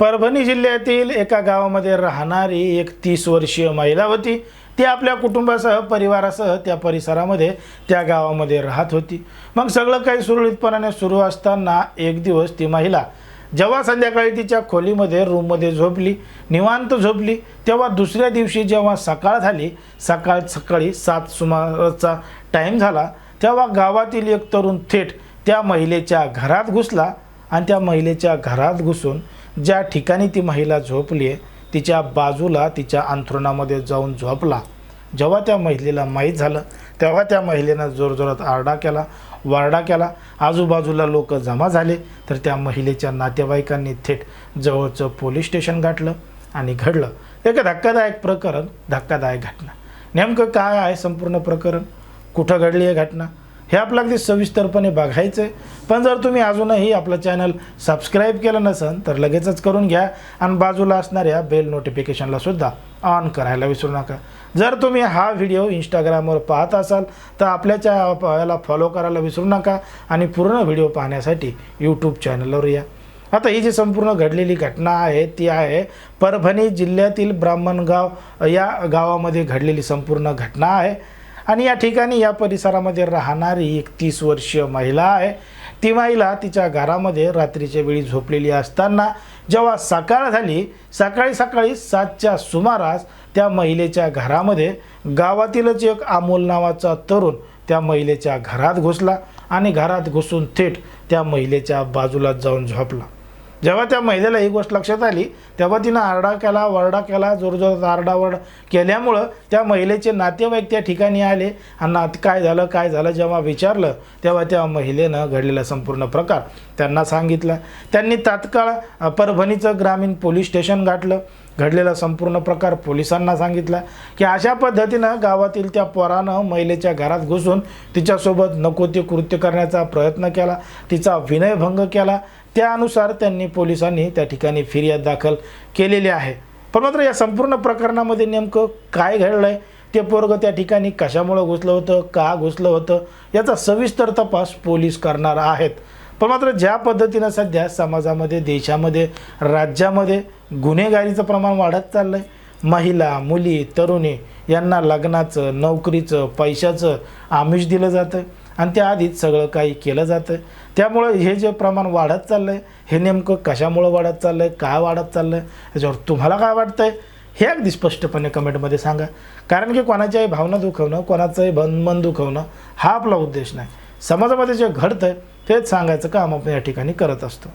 परभणी जिल्ह्यातील एका गावामध्ये राहणारी एक तीस वर्षीय महिला होती. ती आपल्या कुटुंबासह परिवारासह त्या परिसरामध्ये त्या गावामध्ये राहत होती. मग सगळं काही सुरळीतपणाने सुरू असताना एक दिवस ती महिला जेव्हा संध्याकाळी तिच्या खोलीमध्ये रूममध्ये झोपली निवांत झोपली तेव्हा दुसऱ्या दिवशी जेव्हा सकाळ झाली सकाळ सकाळी सात सुमाराचा टाईम झाला तेव्हा गावातील एक तरुण थेट त्या महिलेच्या घरात घुसला. आणि त्या महिलेच्या घरात घुसून ज्या ठिकाणी ती महिला झोपली आहे तिच्या बाजूला तिच्या अंथरुणामध्ये जाऊन झोपला. जेव्हा त्या महिलेला माहीत झालं तेव्हा त्या महिलेनं जोरजोरात आरडा केला वारडा केला. आजूबाजूला लोक जमा झाले तर त्या महिलेच्या नातेवाईकांनी थेट जवळचं पोलीस स्टेशन गाठलं आणि घडलं. एक धक्कादायक प्रकरण धक्कादायक घटना. नेमकं काय आहे संपूर्ण प्रकरण? कुठं घडली आहे घटना? हे आपलं अगदी सविस्तरपणे बघायचं आहे पण जर तुम्ही अजूनही आपलं चॅनल सबस्क्राईब केलं नसेल तर लगेचच करून घ्या आणि बाजूला असणाऱ्या बेल नोटिफिकेशनला सुद्धा ऑन करायला विसरू नका. जर तुम्ही हा व्हिडिओ इंस्टाग्रामवर पाहत असाल तर आपल्याच्या याला फॉलो करायला विसरू नका आणि पूर्ण व्हिडिओ पाहण्यासाठी यूट्यूब चॅनलवर या. आता ही जी संपूर्ण घडलेली घटना आहे ती आहे परभणी जिल्ह्यातील ब्राह्मणगाव या गावामध्ये घडलेली संपूर्ण घटना आहे. आणि या ठिकाणी या परिसरामध्ये राहणारी एक तीस वर्षीय महिला आहे. ती महिला तिच्या घरामध्ये रात्रीच्या वेळी झोपलेली असताना जेव्हा सकाळ झाली सकाळी सकाळी सातच्या सुमारास त्या महिलेच्या घरामध्ये गावातीलच एक अमोल नावाचा तरुण त्या महिलेच्या घरात घुसला आणि घरात घुसून थेट त्या महिलेच्या बाजूला जाऊन झोपला. जेव्हा त्या महिलेला ही गोष्ट लक्षात आली तेव्हा तिनं आरडा केला वरडा केला जोरजोरात आरडावरडा केल्यामुळं त्या महिलेचे नातेवाईक त्या ठिकाणी आले आणि नात काय झालं काय झालं जेव्हा विचारलं तेव्हा त्या महिलेनं घडलेला संपूर्ण प्रकार त्यांना सांगितला. त्यांनी तात्काळ परभणीचं ग्रामीण पोलीस स्टेशन गाठलं. घडलेला संपूर्ण प्रकार पोलिसांना सांगितला की अशा पद्धतीनं गावातील त्या पोरानं महिलेच्या घरात घुसून तिच्यासोबत नको ते कृत्य करण्याचा प्रयत्न केला तिचा विनयभंग केला. त्यानुसार त्यांनी पोलिसांनी त्या ठिकाणी फिर्याद दाखल केलेली आहे. पण मात्र या संपूर्ण प्रकरणामध्ये नेमकं काय घडलं आहे ते पोरगं त्या ठिकाणी कशामुळं घुसलं होतं? का घुसलं होतं? याचा सविस्तर तपास पोलीस करणार आहेत. पण मात्र ज्या पद्धतीनं सध्या समाजामध्ये देशामध्ये राज्यामध्ये गुन्हेगारीचं प्रमाण वाढत चाललं आहे महिला मुली तरुणी यांना लग्नाचं नोकरीचं पैशाचं आमिष दिलं जातं आणि त्याआधीच सगळं काही केलं जातं त्यामुळं हे जे प्रमाण वाढत चाललं आहे हे नेमकं कशामुळं वाढत चाललं आहे काय वाढत चाललं आहे याच्यावर तुम्हाला काय वाटतं आहे हे अगदी स्पष्टपणे कमेंटमध्ये सांगा. कारण की कोणाच्याही भावना दुखवणं कोणाचंही बन मन दुखवणं हा आपला उद्देश नाही. समाजामध्ये जे घडतं हेच तेच सांगायचं काम आपण या ठिकाणी करत असतो.